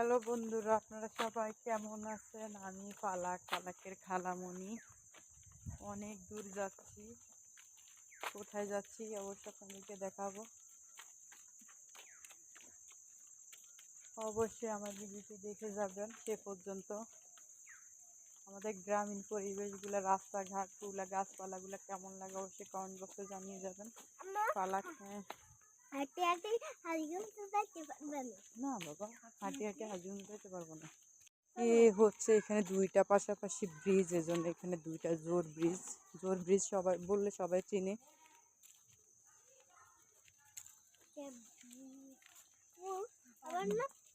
Hello বন্ধুরা আপনারা সবাই কেমন আছেন? আমি পালাক পালাকের খালামণি অনেক দূর যাচ্ছি। কোথায় যাচ্ছি অবশ্য আপনাদেরকে দেখাবো। অবশ্যই আমার ভিডিওটি দেখে যাবেন সে পর্যন্ত। আমাদের গ্রামীণ পরিবেশগুলো রাস্তাঘাটগুলো গাছপালাগুলো কেমন লাগে অবশ্যই কমেন্ট বক্সে জানিয়ে যাবেন। পালাক হ্যাঁ। হাঁটে হাঁটে হারিয়ে তো পারবে না। না বাবা হাঁটি হাঁটি আজুন যেতে পারব না। এ হচ্ছে এখানে দুইটা পাশাপাশি ব্রিজ এজন্য এখানে দুইটা জোর ব্রিজ জোর ব্রিজ সবাই বললে সবাই চিনে।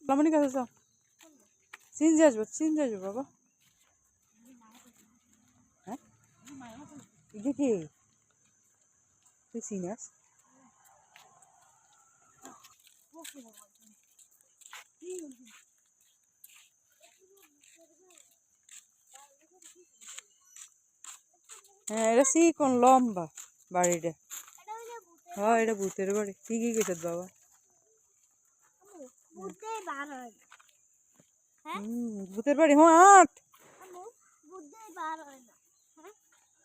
লামনি কাছে যাও। চিনজে আসব চিনজে আসব বাবা। হ্যাঁ? কি তুই চিনাস হ্যাঁ এটা কোন লম্বা বাড়িটা। হ্যাঁ এটা ভূতের বাড়ি। ঠিকই গেছে বাবা। ভূতের বাড়ি। হ্যাঁ আট।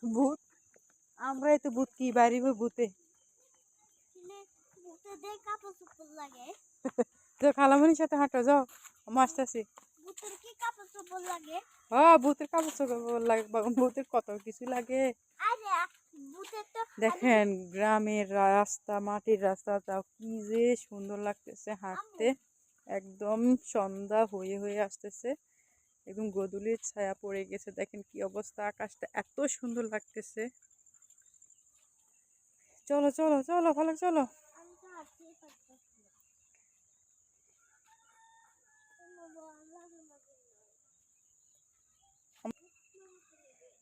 ভূতে? আমরাই তো ভূত, কি বাড়িব ভূতে? ভূতে তো খালামনির সাথে হাঁটো যাও লাগে? হ্যাঁ ভূতের কাপড় চোপড় লাগে কত কিছু লাগে। দেখেন গ্রামের রাস্তা মাটির রাস্তা তাও কি যে সুন্দর লাগতেছে হাঁটতে। একদম সন্ধ্যা হয়ে হয়ে আসতেছে একদম গদুলির ছায়া পড়ে গেছে। দেখেন কি অবস্থা আকাশটা এত সুন্দর লাগতেছে। চলো চলো চলো ভালো চলো আমি তো হাঁটতেই পারতেছি না বাবা, আল্লাহ আমাকে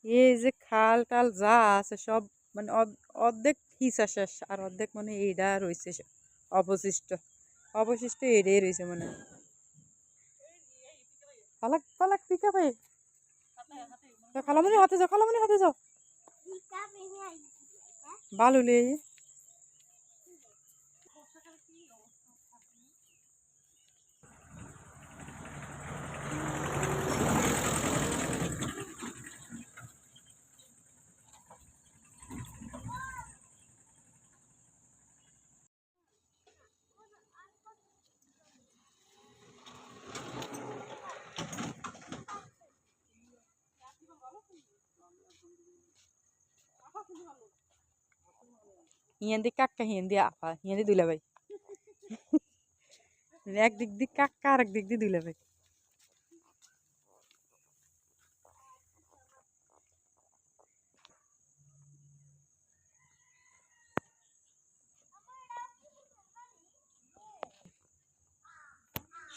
এই যে খাল টাল যা আছে সব মানে অর্ধ- অর্ধেক হিসা শেষ আর অর্ধেক মানে এইটা রয়েছে অবশিষ্ট। অবশিষ্ট এটাই রয়েছে মানে পালাক পালাক, পিকা ভাই খালামনি হাতে যাও, খালামনি হাতে যাও। ভিকা ভেঙে হিয়ান্দি কাক্কা হিয়ান্দি আপা হিয়ান্দি দুলা ভাই। একদিক দিয়ে কাক্কা আর একদিক দিয়ে দুলা ভাই।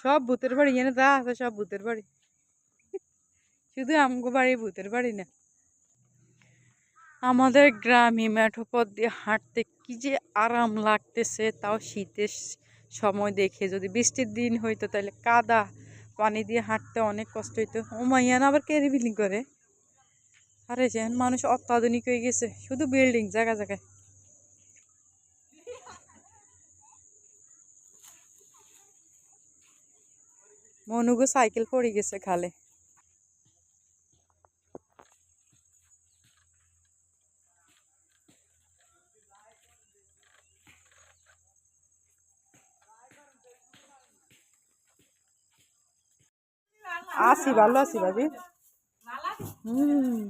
সব ভূতের বাড়ি, এখানে যা আছে সব ভূতের বাড়ি। শুধু আমগো বাড়ি ভূতের বাড়ি না। আমাদের গ্রামে মেঠো পথ দিয়ে হাঁটতে কি যে আরাম লাগতেছে, তাও শীতের সময় দেখে। যদি বৃষ্টির দিন হইতো তাহলে কাদা পানি দিয়ে হাঁটতে অনেক কষ্ট হইতো। ও মাইয়ান আবার কেরি বিল্ডিং করে? আরে যেন মানুষ অত্যাধুনিক হয়ে গেছে, শুধু বিল্ডিং জায়গা জায়গায়। মনুগো সাইকেল পড়ে গেছে খালে। আসি, ভালো আছি ভাবি। হুম।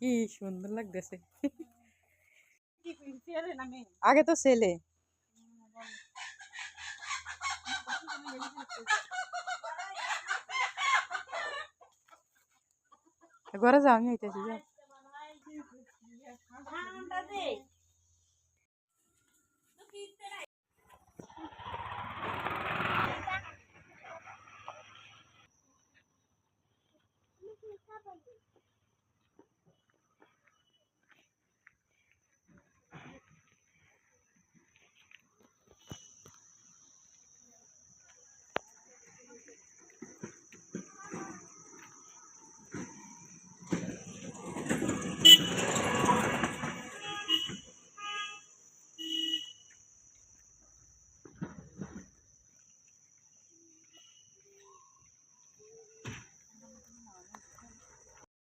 কি সুন্দর লাগতেছে। আগে তো ছেলে। ঘরে যাও, আমি হইতেছি যাও